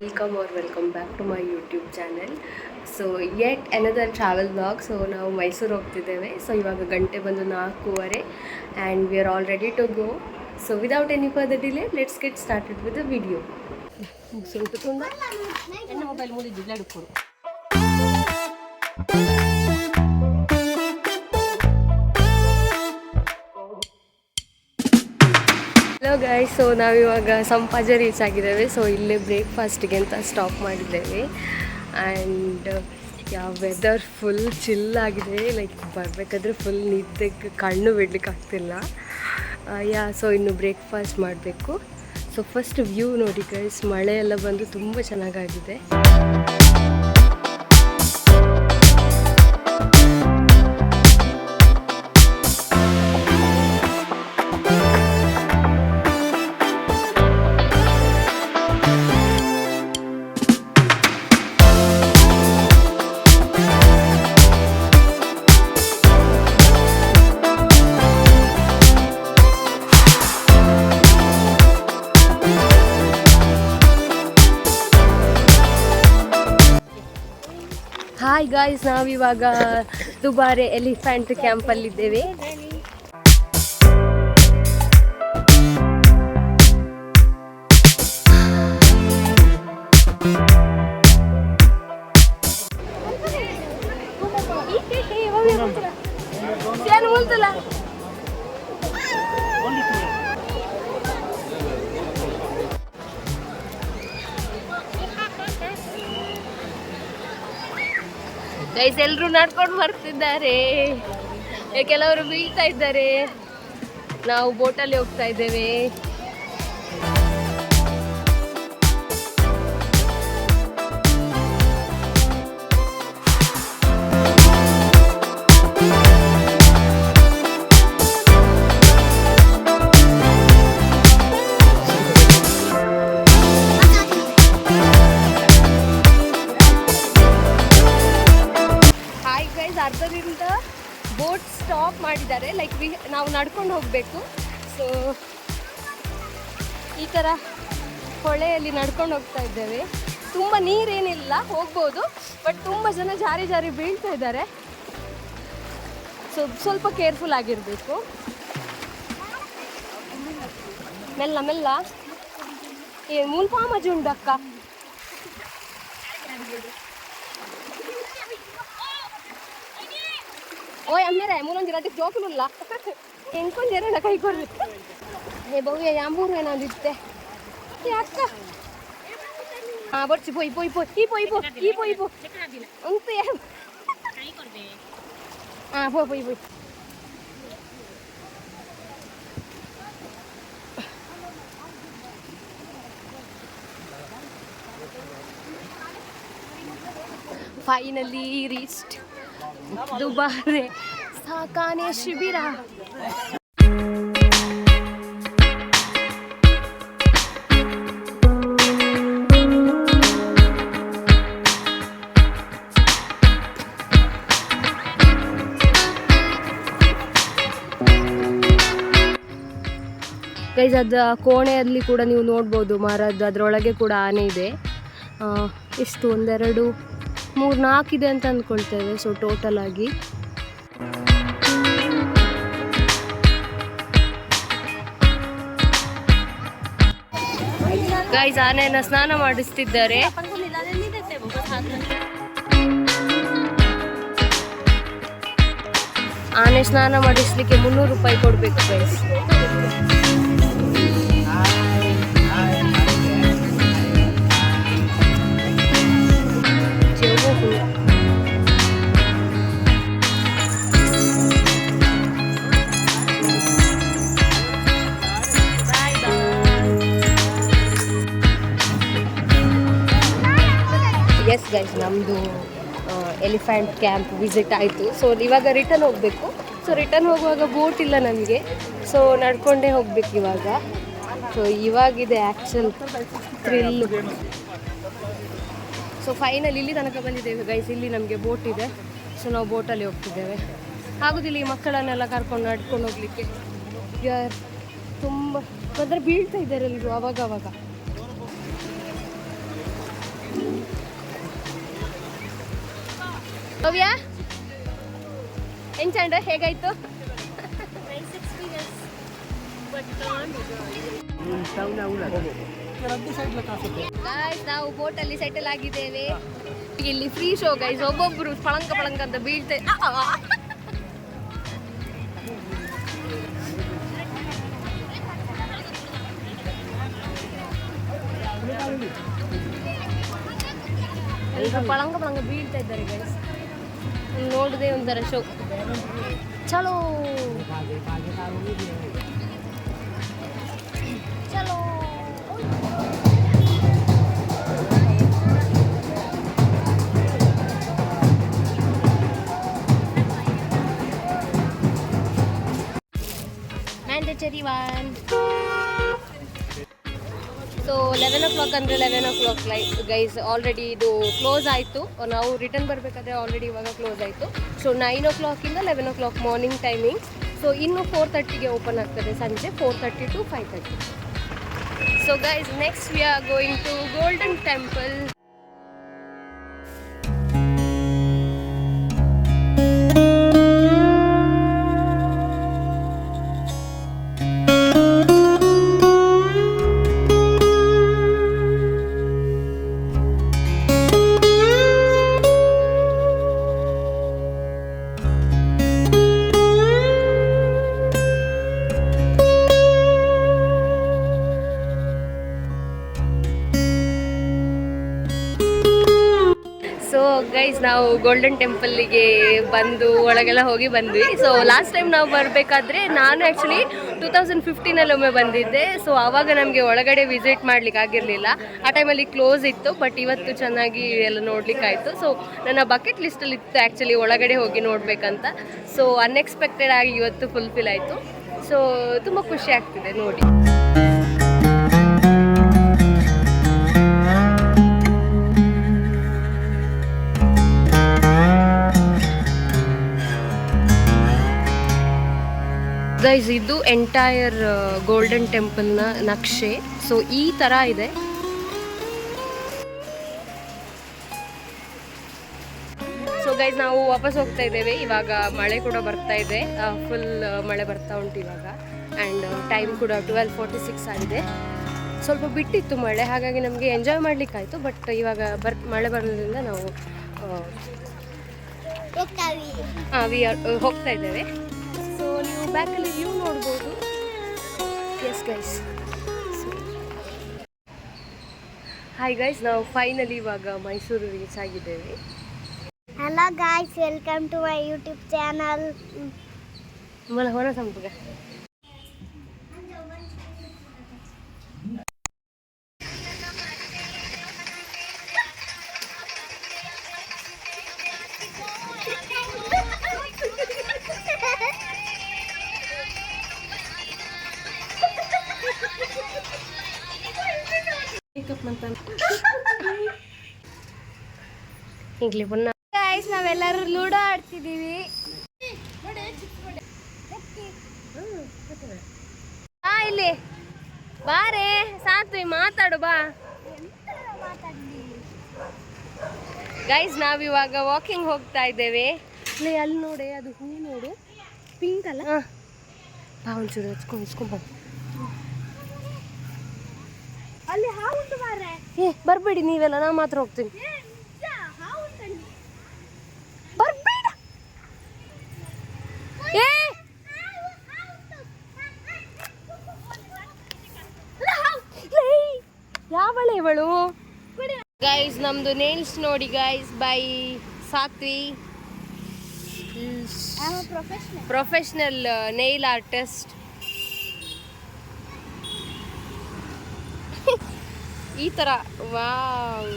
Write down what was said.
Welcome are welcome back to my YouTube channel so yet another travel blog so ನಾವು ಮೈಸೂರು ಹೋಗ್ತಿದ್ದೇವೆ. So ಇವಾಗ ಗಂಟೆ ಬಂದು ನಾಲ್ಕೂವರೆ and we are all ready to go so without any further delay let's get started with the video so mobile ಮುಗಿದು ನಡುಕೋರು so ನಾವಿವಾಗ ಸಂಪಾಜ ರೀಚ್ ಆಗಿದ್ದೇವೆ. ಸೊ ಇಲ್ಲೇ ಬ್ರೇಕ್ಫಾಸ್ಟಿಗೆ ಅಂತ ಸ್ಟಾಪ್ ಮಾಡಿದ್ದೇವೆ. ಆ್ಯಂಡ್ ಯಾವ ವೆದರ್ ಫುಲ್ ಚಿಲ್ ಆಗಿದೆ. ಲೈಕ್ ಬರಬೇಕಾದ್ರೆ ಫುಲ್ ನಿದ್ದೆಗೆ ಕಣ್ಣು ಬಿಡ್ಲಿಕ್ಕೆ ಆಗ್ತಿಲ್ಲ. ಯಾ ಸೊ ಇನ್ನು ಬ್ರೇಕ್ಫಾಸ್ಟ್ ಮಾಡಬೇಕು. ಸೊ ಫಸ್ಟ್ ವ್ಯೂ ನೋಡಿ ಗೈಸ್ ಮಳೆ ಎಲ್ಲ ಬಂದು ತುಂಬ ಚೆನ್ನಾಗಾಗಿದೆ. ಹಾಯ್ ಗಾಯ್ಸ್ ನಾವಿವಾಗ ದುಬಾರೆ ಎಲಿಫೆಂಟ್ ಕ್ಯಾಂಪಲ್ಲಿದ್ದೇವೆ. ಗೈಸ್ ಎಲ್ಲರೂ ನಡ್ಕೊಂಡು ಬರ್ತಿದ್ದಾರೆ ಕೆಲವರು ಬೀಳ್ತಾ ಇದ್ದಾರೆ. ನಾವು ಬೋಟಲ್ಲಿ ಹೋಗ್ತಾ ಇದ್ದೇವೆ. ಈ ಥರ ಹೊಳೆಯಲ್ಲಿ ನಡ್ಕೊಂಡು ಹೋಗ್ತಾ ಇದ್ದೇವೆ. ತುಂಬ ನೀರೇನಿಲ್ಲ, ಹೋಗ್ಬೋದು ಬಟ್ ತುಂಬ ಜನ ಜಾರಿ ಜಾರಿ ಬೀಳ್ತಾ ಇದ್ದಾರೆ. ಸ್ವಲ್ಪ ಸ್ವಲ್ಪ ಕೇರ್ಫುಲ್ ಆಗಿರಬೇಕು. ಮೆಲ್ಲ ಮೆಲ್ಲ. ಏ ಮುಲ್ಪಾಮಜಿ ಉಂಡಕ್ಕ ಓಯ್, ಅಮ್ಮೇರೆ ಮೂಲೊಂದು ಅದಕ್ಕೆ ಎಂಕೊಂದು ಎರಡ ಕೈ ಕೊಡ್ರಿ हे बघूया जांभूर आहे ना दिसते ते असतं হ্যাঁ বলছি বই বই বই কি বই বই কি বই বই অন্তে হ্যাঁ বই বই বই ফাইনালি রিচড দুবারে সাকানে শিবিরা ಗೈಸ್ ಅದು ಕೋಣೆಯಲ್ಲಿ ಕೂಡ ನೀವು ನೋಡ್ಬೋದು ಮರದ್ದು ಅದರೊಳಗೆ ಕೂಡ ಆನೆ ಇದೆ. ಎಷ್ಟು, ಒಂದೆರಡು ಮೂರು ನಾಲ್ಕು ಇದೆ ಅಂತ ಅಂದ್ಕೊಳ್ತೇವೆ ಸೊ ಟೋಟಲ್ ಆಗಿ. ಗೈಸ್ ಆನೆಯನ್ನ ಸ್ನಾನ ಮಾಡಿಸ್ತಿದ್ದಾರೆ. ಆನೆ ಸ್ನಾನ ಮಾಡಿಸ್ಲಿಕ್ಕೆ ಮುನ್ನೂರು ರೂಪಾಯಿ ಕೊಡ್ಬೇಕು ಗೈಸ್ ನಮ್ಮದು ಎಲಿಫೆಂಟ್ ಕ್ಯಾಂಪ್ ವಿಸಿಟ್ ಆಯಿತು. ಸೊ ಇವಾಗ ರಿಟರ್ನ್ ಹೋಗಬೇಕು. ಸೊ ರಿಟರ್ನ್ ಹೋಗುವಾಗ ಬೋಟ್ ಇಲ್ಲ ನಮಗೆ. ಸೊ ನಡ್ಕೊಂಡೇ ಹೋಗ್ಬೇಕು ಇವಾಗ. ಸೊ ಇವಾಗಿದೆ ಆ್ಯಕ್ಚುಲ್ ಥ್ರಿಲ್ ಸೊ ಫೈನಲ್ ಇಲ್ಲಿ ತನಕ ಬಂದಿದ್ದೇವೆ ಗೈಸ್ ಇಲ್ಲಿ ನಮಗೆ ಬೋಟ್ ಇದೆ. ಸೊ ನಾವು ಬೋಟಲ್ಲಿ ಹೋಗ್ತಿದ್ದೇವೆ. ಆಗೋದಿಲ್ಲ ಈ ಮಕ್ಕಳನ್ನೆಲ್ಲ ಕರ್ಕೊಂಡು ನಡ್ಕೊಂಡು ಹೋಗಲಿಕ್ಕೆ. ಯಾರ್ ತುಂಬ ಅಂದರೆ ಬೀಳ್ತಾ ಇದ್ದಾರೆ ಎಲ್ಲರೂ ಅವಾಗ ಅವಾಗ ಭವ್ಯ? ಎಂಚಂಡ್ರೆ ಹೇಗಾಯ್ತು? ಗಾಯ್ಸ್ ನಾವು ಅಲ್ಲಿ ಸೆಟಲ್ ಆಗಿದ್ದೇವೆ. ಇಲ್ಲಿ ಫ್ರೀ ಶೋ ಗೈಸ್ ಒಬ್ಬೊಬ್ರು ಪಳಂಕ ಪಳಂಕ ಅಂತ ಬೀಳ್ತಾ ಪಳಂಗ ಪಳಂಗ ಬೀಳ್ತಾ ಇದ್ದಾರೆ ಗೈಸ್ ನೋಡದೆ ಒಂಥರ ಶೋ ಚಲೋ. ಚಲೋ. Mandatory one so eleven o'clock ಅಂದರೆ eleven o'clock like guys already ಇದು ಕ್ಲೋಸ್ ಆಯಿತು. ನಾವು ರಿಟರ್ನ್ ಬರಬೇಕಾದ್ರೆ ಆಲ್ರೆಡಿ ಇವಾಗ ಕ್ಲೋಸ್ ಆಯಿತು. ಸೊ ನೈನ್ ಓ ಕ್ಲಾಕಿಂದ eleven o'clock morning timings so ಇನ್ನು ಫೋರ್ ತರ್ಟಿಗೆ ಓಪನ್ ಆಗ್ತದೆ ಸಂಜೆ four thirty to five thirty so guys next we are going to golden temple so guys ನಾವು ಗೋಲ್ಡನ್ ಟೆಂಪಲ್ಗೆ ಬಂದು, ಒಳಗೆಲ್ಲ ಹೋಗಿ ಬಂದ್ವಿ. ಸೊ ಲಾಸ್ಟ್ ಟೈಮ್ ನಾವು ಬರಬೇಕಾದ್ರೆ ನಾನು ಆ್ಯಕ್ಚುಲಿ ಟೂ ತೌಸಂಡ್ ಫಿಫ್ಟೀನಲ್ಲಿ ಒಮ್ಮೆ ಬಂದಿದ್ದೆ. ಸೊ ಆವಾಗ ನಮಗೆ ಒಳಗಡೆ ವಿಸಿಟ್ ಮಾಡ್ಲಿಕ್ಕೆ ಆಗಿರಲಿಲ್ಲ. ಆ ಟೈಮಲ್ಲಿ ಕ್ಲೋಸ್ ಇತ್ತು ಬಟ್ ಇವತ್ತು ಚೆನ್ನಾಗಿ ಎಲ್ಲ ನೋಡ್ಲಿಕ್ಕೆ ಆಯಿತು. ಸೊ ನನ್ನ ಬಕೆಟ್ ಲಿಸ್ಟಲ್ಲಿ ಇತ್ತು ಆ್ಯಕ್ಚುಲಿ ಒಳಗಡೆ ಹೋಗಿ ನೋಡಬೇಕಂತ. ಸೊ ಅನ್ಎಕ್ಸ್ಪೆಕ್ಟೆಡ್ ಆಗಿ ಇವತ್ತು ಫುಲ್ಫಿಲ್ ಆಯಿತು. ಸೊ ತುಂಬ ಖುಷಿ ಆಗ್ತಿದೆ ನೋಡಿ. ಗೈಸ್ ಇದು ಎಂಟೈರ್ ಗೋಲ್ಡನ್ ಟೆಂಪಲ್ನ ನಕ್ಷೆ. ಸೊ ಈ ಥರ ಇದೆ. ಸೊ ಗೈಸ್ ನಾವು ವಾಪಸ್ ಹೋಗ್ತಾ ಇದ್ದೇವೆ. ಇವಾಗ ಮಳೆ ಕೂಡ ಬರ್ತಾ ಇದೆ. ಫುಲ್ ಮಳೆ ಬರ್ತಾ ಉಂಟು ಇವಾಗ. ಆ್ಯಂಡ್ ಟೈಮ್ ಕೂಡ ಟ್ವೆಲ್ ಫೋರ್ಟಿ ಸಿಕ್ಸ್ ಆಗಿದೆ. ಸ್ವಲ್ಪ ಬಿಟ್ಟಿತ್ತು ಮಳೆ. ಹಾಗಾಗಿ ನಮಗೆ ಎಂಜಾಯ್ ಮಾಡಲಿಕ್ಕಾಯಿತು ಬಟ್ ಇವಾಗ ಬರ್ ಮಳೆ ಬರೋದ್ರಿಂದ ನಾವು ಹಾಂ ವಿ ಆರ್ ಹೋಗ್ತಾ ಇದ್ದೇವೆ. ಸೊ ನೀವು ಬ್ಯಾಕಲ್ಲಿ ವ್ಯೂ ನೋಡ್ಬೋದು. ಎಸ್ ಗೈಸ್ ಹಾಯ್ ಗೈಸ್ ನಾವು ಫೈನಲಿ ಇವಾಗ ಮೈಸೂರು ರೀಚ್ ಆಗಿದ್ದೇವೆ. Hello guys, welcome to my YouTube channel. ಮೊಲ ಹೊರ ಸಂಪುಗ ಈಗಲೇ ಪುನಃ. ಗೈಸ್ ನಾವೆಲ್ಲರೂ ಲೂಡೋ ಆಡ್ತಿದ್ದೀವಿ. ಬಾ ಇಲ್ಲಿ. ಬಾರೆ ಸಾತ್ವಿ ಮಾತಾಡು ಬಾ. ಗೈಸ್ ನಾವಿವಾಗ ವಾಕಿಂಗ್ ಹೋಗ್ತಾ ಇದ್ದೇವೆ. ಇಲ್ಲಿ ಅಲ್ಲಿ ನೋಡಿ ಅದು ಹೂ ನೋಡು. ಪಿಂಕ್ ಅಲ್ಲ? ಹಾಂ. ಬಾ ಒಂಚೂರು ಹಚ್ಕೊಂಡು ಹಚ್ಕೊಂಡು ಬಾ. ಅಲ್ಲಿ ಹಾವುಂಟು ಬಾರೆ ಏ ಬರಬೇಡಿ ನೀವೆಲ್ಲ ನಾ ಮಾತ್ರ ಹೋಗ್ತೀನಿ ಬರ್ಬೇಡ ಏ! ಯಾವಳೆ ಇವಳು? ಗೈಸ್ ನಮ್ದು ನೇಲ್ಸ್ ನೋಡಿ guys by Sathvi. Professional professional nail artist ಈ ತರ ವಾವ್